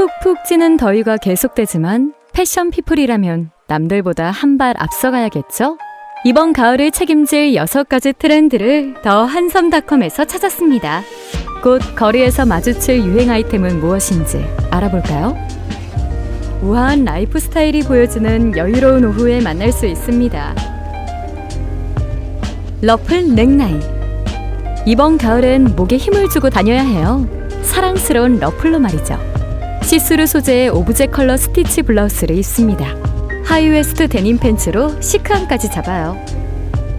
푹푹 찌는 더위가 계속되지만 패션 피플이라면 남들보다 한 발 앞서가야겠죠? 이번 가을을 책임질 여섯 가지 트렌드를 더 한섬닷컴에서 찾았습니다. 곧 거리에서 마주칠 유행 아이템은 무엇인지 알아볼까요? 우아한 라이프 스타일이 보여주는 여유로운 오후에 만날 수 있습니다. 러플 넥라인 이번 가을엔 목에 힘을 주고 다녀야 해요. 사랑스러운 러플로 말이죠. 시스루 소재의 오브제 컬러 스티치 블라우스를 입습니다. 하이웨스트 데님 팬츠로 시크함까지 잡아요.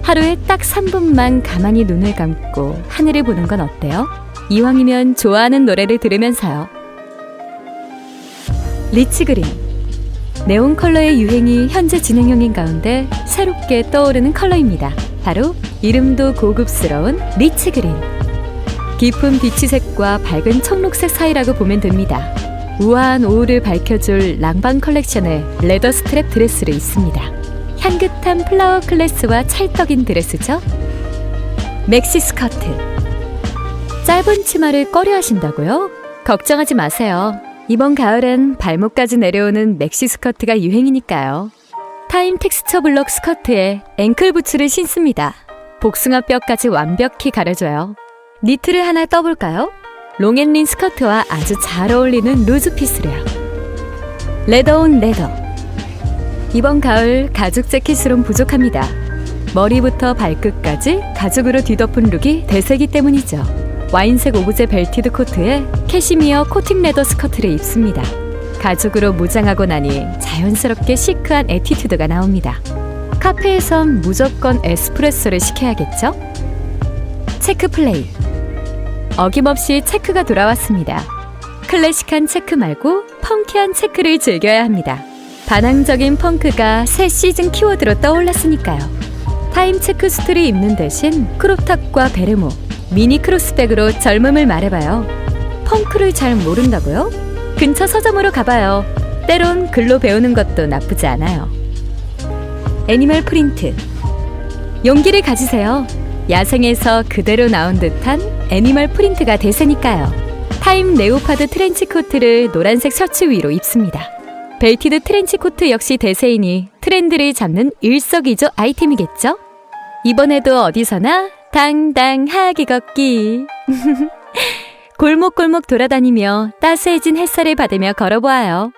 하루에 딱 3분만 가만히 눈을 감고 하늘을 보는 건 어때요? 이왕이면 좋아하는 노래를 들으면서요. 리치 그린 네온 컬러의 유행이 현재 진행형인 가운데 새롭게 떠오르는 컬러입니다. 바로 이름도 고급스러운 리치 그린. 깊은 비치색과 밝은 청록색 사이라고 보면 됩니다. 우아한 오후를 밝혀줄 랑방 컬렉션의 레더 스트랩 드레스를 입습니다. 향긋한 플라워 클래스와 찰떡인 드레스죠. 맥시 스커트. 짧은 치마를 꺼려 하신다고요? 걱정하지 마세요. 이번 가을엔 발목까지 내려오는 맥시 스커트가 유행이니까요. 타임 텍스처 블럭 스커트에 앵클 부츠를 신습니다. 복숭아 뼈까지 완벽히 가려줘요. 니트를 하나 떠볼까요? 롱앤린 스커트와 아주 잘 어울리는 루즈 피스로요. 레더온 레더. 이번 가을 가죽 재킷으론 부족합니다. 머리부터 발끝까지 가죽으로 뒤덮은 룩이 대세기 때문이죠. 와인색 오브제 벨티드 코트에 캐시미어 코팅 레더 스커트를 입습니다. 가죽으로 무장하고 나니 자연스럽게 시크한 에티튜드가 나옵니다. 카페에선 무조건 에스프레소를 시켜야겠죠? 체크 플레이. 어김없이 체크가 돌아왔습니다. 클래식한 체크 말고 펑키한 체크를 즐겨야 합니다. 반항적인 펑크가 새 시즌 키워드로 떠올랐으니까요. 타임 체크 수트를 입는 대신 크롭탑과 베르모, 미니 크로스백으로 젊음을 말해봐요. 펑크를 잘 모른다고요? 근처 서점으로 가봐요. 때론 글로 배우는 것도 나쁘지 않아요. 애니멀 프린트. 용기를 가지세요. 야생에서 그대로 나온 듯한 애니멀 프린트가 대세니까요. 타임 레오파드 트렌치 코트를 노란색 셔츠 위로 입습니다. 벨티드 트렌치 코트 역시 대세이니 트렌드를 잡는 일석이조 아이템이겠죠? 이번에도 어디서나 당당하게 걷기. 골목골목 돌아다니며 따스해진 햇살을 받으며 걸어보아요.